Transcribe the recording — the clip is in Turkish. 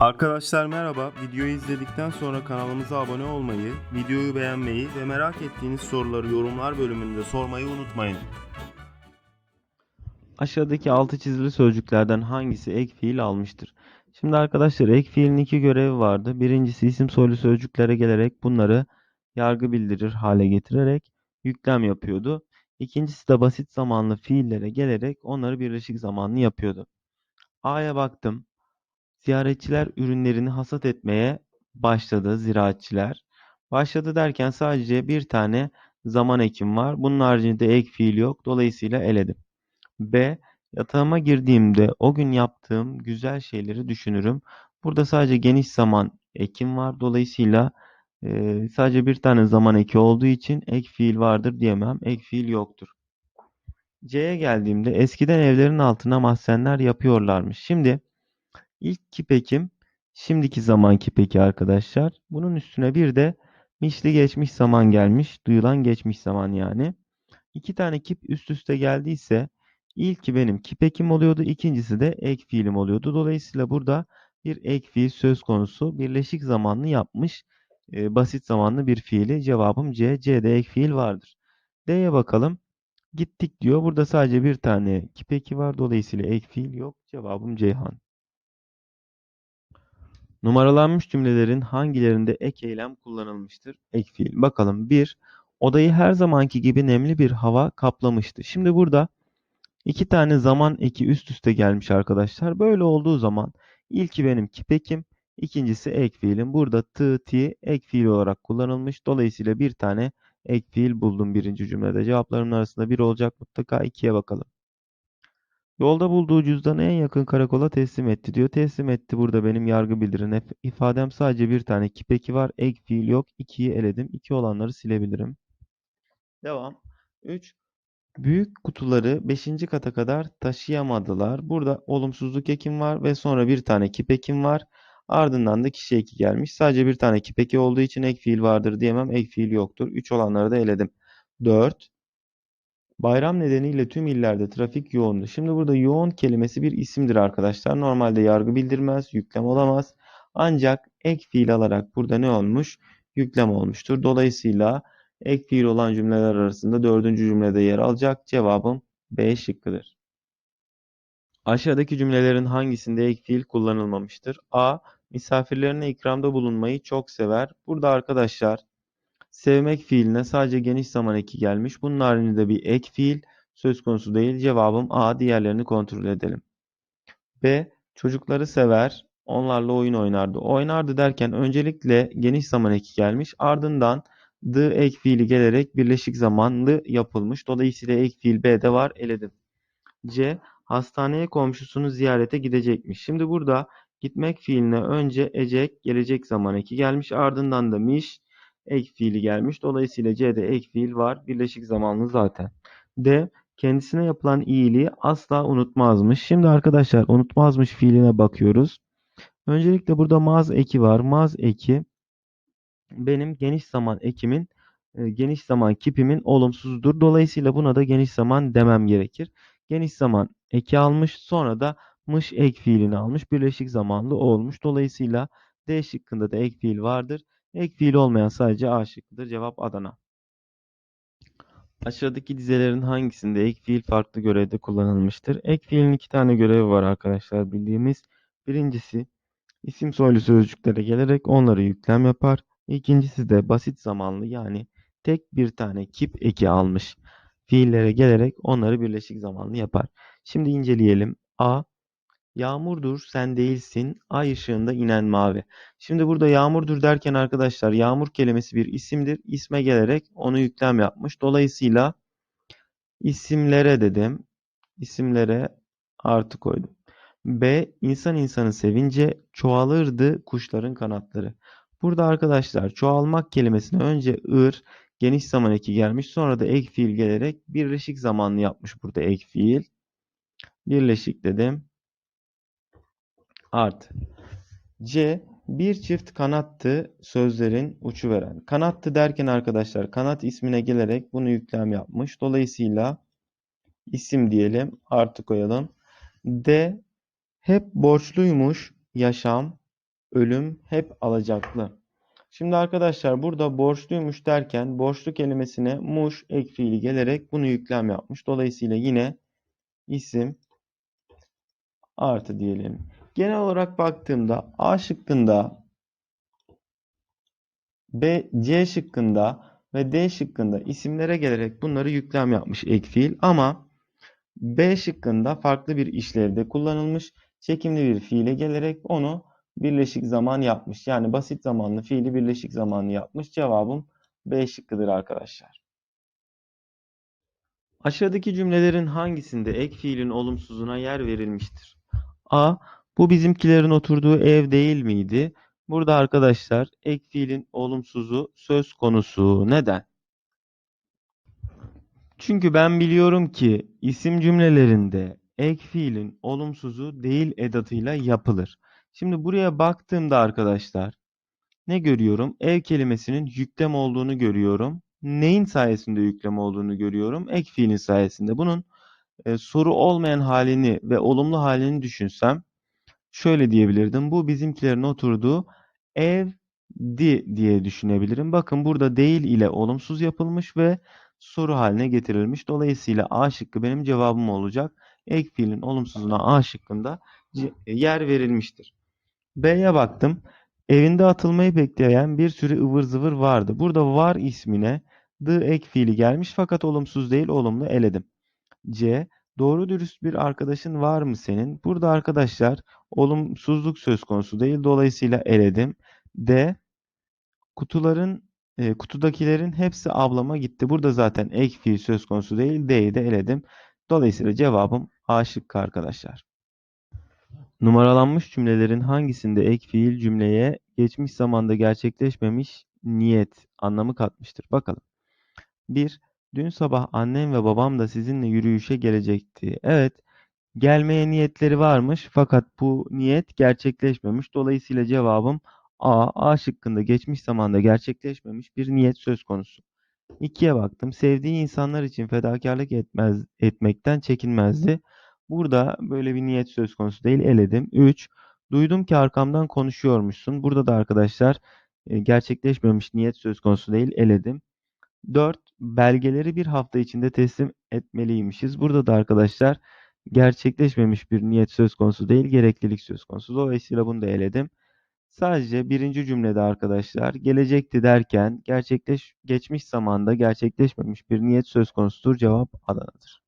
Arkadaşlar merhaba. Videoyu izledikten sonra kanalımıza abone olmayı, videoyu beğenmeyi ve merak ettiğiniz soruları yorumlar bölümünde sormayı unutmayın. Aşağıdaki altı çizili sözcüklerden hangisi ek fiil almıştır? Şimdi arkadaşlar ek fiilin iki görevi vardı. Birincisi isim soylu sözcüklere gelerek bunları yargı bildirir hale getirerek yüklem yapıyordu. İkincisi de basit zamanlı fiillere gelerek onları birleşik zamanlı yapıyordu. A'ya baktım. Ziyaretçiler ürünlerini hasat etmeye başladı ziraatçiler. Başladı derken sadece bir tane zaman ekim var. Bunun haricinde ek fiil yok. Dolayısıyla eledim. B. Yatağıma girdiğimde o gün yaptığım güzel şeyleri düşünürüm. Burada sadece geniş zaman ekim var. Dolayısıyla eee, sadece bir tane zaman eki olduğu için ek fiil vardır diyemem. Ek fiil yoktur. C'ye geldiğimde eskiden evlerin altına mahzenler yapıyorlarmış. Şimdi ilk kip ekim şimdiki zaman kip eki arkadaşlar. Bunun üstüne bir de mişli geçmiş zaman gelmiş. Duyulan geçmiş zaman yani. İki tane kip üst üste geldiyse ilki benim kip ekim oluyordu. ikincisi de ek fiilim oluyordu. Dolayısıyla burada bir ek fiil söz konusu. Birleşik zamanlı yapmış. e, basit zamanlı bir fiili. Cevabım C. C'de ek fiil vardır. D'ye bakalım. Gittik diyor. Burada sadece bir tane kip eki var. Dolayısıyla ek fiil yok. Cevabım Ceyhan. Numaralanmış cümlelerin hangilerinde ek eylem kullanılmıştır? Ek fiil. Bakalım. 1. Odayı her zamanki gibi nemli bir hava kaplamıştı. Şimdi burada iki tane zaman eki üst üste gelmiş arkadaşlar. Böyle olduğu zaman ilki benim kipekim, ikincisi ek fiilim. Burada t, ti ek fiil olarak kullanılmış. Dolayısıyla bir tane ek fiil buldum birinci cümlede. Cevaplarımın arasında bir olacak mutlaka ikiye bakalım. Yolda bulduğu cüzdanı en yakın karakola teslim etti diyor. Teslim etti burada benim yargı bildirin if- ifadem sadece bir tane kipeki var. Ek fiil yok. 2'yi eledim. 2 olanları silebilirim. Devam. 3. Büyük kutuları 5. kata kadar taşıyamadılar. Burada olumsuzluk ekim var ve sonra bir tane kipekim var. Ardından da kişi eki gelmiş. Sadece bir tane kipeki olduğu için ek fiil vardır diyemem. Ek fiil yoktur. 3 olanları da eledim. 4. Bayram nedeniyle tüm illerde trafik yoğundu. Şimdi burada yoğun kelimesi bir isimdir arkadaşlar. Normalde yargı bildirmez, yüklem olamaz. Ancak ek fiil alarak burada ne olmuş? Yüklem olmuştur. Dolayısıyla ek fiil olan cümleler arasında dördüncü cümlede yer alacak. Cevabım B şıkkıdır. Aşağıdaki cümlelerin hangisinde ek fiil kullanılmamıştır? A. Misafirlerine ikramda bulunmayı çok sever. Burada arkadaşlar sevmek fiiline sadece geniş zaman eki gelmiş. Bunun haricinde bir ek fiil söz konusu değil. Cevabım A. Diğerlerini kontrol edelim. B. Çocukları sever. Onlarla oyun oynardı. Oynardı derken öncelikle geniş zaman eki gelmiş. Ardından the ek fiili gelerek birleşik zamanlı yapılmış. Dolayısıyla ek fiil B'de var. Eledim. C. Hastaneye komşusunu ziyarete gidecekmiş. Şimdi burada gitmek fiiline önce ecek gelecek zaman eki gelmiş. Ardından da miş ek fiili gelmiş. Dolayısıyla C'de ek fiil var. Birleşik zamanlı zaten. D. Kendisine yapılan iyiliği asla unutmazmış. Şimdi arkadaşlar unutmazmış fiiline bakıyoruz. Öncelikle burada maz eki var. Maz eki benim geniş zaman ekimin e, geniş zaman kipimin olumsuzudur. Dolayısıyla buna da geniş zaman demem gerekir. Geniş zaman eki almış sonra da mış ek fiilini almış. Birleşik zamanlı olmuş. Dolayısıyla D şıkkında da ek fiil vardır. Ek fiil olmayan sadece A şıkkıdır. Cevap Adana. Aşağıdaki dizelerin hangisinde ek fiil farklı görevde kullanılmıştır? Ek fiilin iki tane görevi var arkadaşlar bildiğimiz. Birincisi isim soylu sözcüklere gelerek onları yüklem yapar. İkincisi de basit zamanlı yani tek bir tane kip eki almış fiillere gelerek onları birleşik zamanlı yapar. Şimdi inceleyelim. A. Yağmurdur sen değilsin ay ışığında inen mavi. Şimdi burada yağmurdur derken arkadaşlar yağmur kelimesi bir isimdir. İsme gelerek onu yüklem yapmış. Dolayısıyla isimlere dedim. İsimlere artı koydum. B. İnsan insanı sevince çoğalırdı kuşların kanatları. Burada arkadaşlar çoğalmak kelimesine önce ır geniş zaman eki gelmiş. Sonra da ek fiil gelerek birleşik zamanlı yapmış burada ek fiil. Birleşik dedim. Artı. C. Bir çift kanattı sözlerin uçu veren. Kanattı derken arkadaşlar kanat ismine gelerek bunu yüklem yapmış. Dolayısıyla isim diyelim artı koyalım. D. Hep borçluymuş yaşam ölüm hep alacaklı. Şimdi arkadaşlar burada borçluymuş derken borçlu kelimesine muş ek fiili gelerek bunu yüklem yapmış. Dolayısıyla yine isim artı diyelim. Genel olarak baktığımda A şıkkında B, C şıkkında ve D şıkkında isimlere gelerek bunları yüklem yapmış ek fiil ama B şıkkında farklı bir işlevde kullanılmış çekimli bir fiile gelerek onu birleşik zaman yapmış. Yani basit zamanlı fiili birleşik zamanlı yapmış. Cevabım B şıkkıdır arkadaşlar. Aşağıdaki cümlelerin hangisinde ek fiilin olumsuzuna yer verilmiştir? A. Bu bizimkilerin oturduğu ev değil miydi? Burada arkadaşlar ek fiilin olumsuzu söz konusu. Neden? Çünkü ben biliyorum ki isim cümlelerinde ek fiilin olumsuzu değil edatıyla yapılır. Şimdi buraya baktığımda arkadaşlar ne görüyorum? Ev kelimesinin yüklem olduğunu görüyorum. Neyin sayesinde yüklem olduğunu görüyorum? Ek fiilin sayesinde. Bunun e, soru olmayan halini ve olumlu halini düşünsem şöyle diyebilirdim. Bu bizimkilerin oturduğu evdi diye düşünebilirim. Bakın burada değil ile olumsuz yapılmış ve soru haline getirilmiş. Dolayısıyla A şıkkı benim cevabım olacak. Ek fiilin olumsuzuna A şıkkında ce- yer verilmiştir. B'ye baktım. Evinde atılmayı bekleyen bir sürü ıvır zıvır vardı. Burada var ismine the ek fiili gelmiş fakat olumsuz değil olumlu eledim. C. Doğru dürüst bir arkadaşın var mı senin? Burada arkadaşlar olumsuzluk söz konusu değil. Dolayısıyla eledim. D. Kutuların e, kutudakilerin hepsi ablama gitti. Burada zaten ek fiil söz konusu değil. D'yi de eledim. Dolayısıyla cevabım A şıkkı arkadaşlar. Numaralanmış cümlelerin hangisinde ek fiil cümleye geçmiş zamanda gerçekleşmemiş niyet anlamı katmıştır? Bakalım. 1. Dün sabah annem ve babam da sizinle yürüyüşe gelecekti. Evet, gelmeye niyetleri varmış fakat bu niyet gerçekleşmemiş. Dolayısıyla cevabım A. A şıkkında geçmiş zamanda gerçekleşmemiş bir niyet söz konusu. 2'ye baktım. Sevdiği insanlar için fedakarlık etmez, etmekten çekinmezdi. Burada böyle bir niyet söz konusu değil. Eledim. 3. Duydum ki arkamdan konuşuyormuşsun. Burada da arkadaşlar e, gerçekleşmemiş niyet söz konusu değil. Eledim. 4. Belgeleri bir hafta içinde teslim etmeliymişiz. Burada da arkadaşlar gerçekleşmemiş bir niyet söz konusu değil, gereklilik söz konusu. Dolayısıyla bunu da eledim. Sadece birinci cümlede arkadaşlar gelecekti derken gerçekleş geçmiş zamanda gerçekleşmemiş bir niyet söz konusudur. Cevap Adana'dır.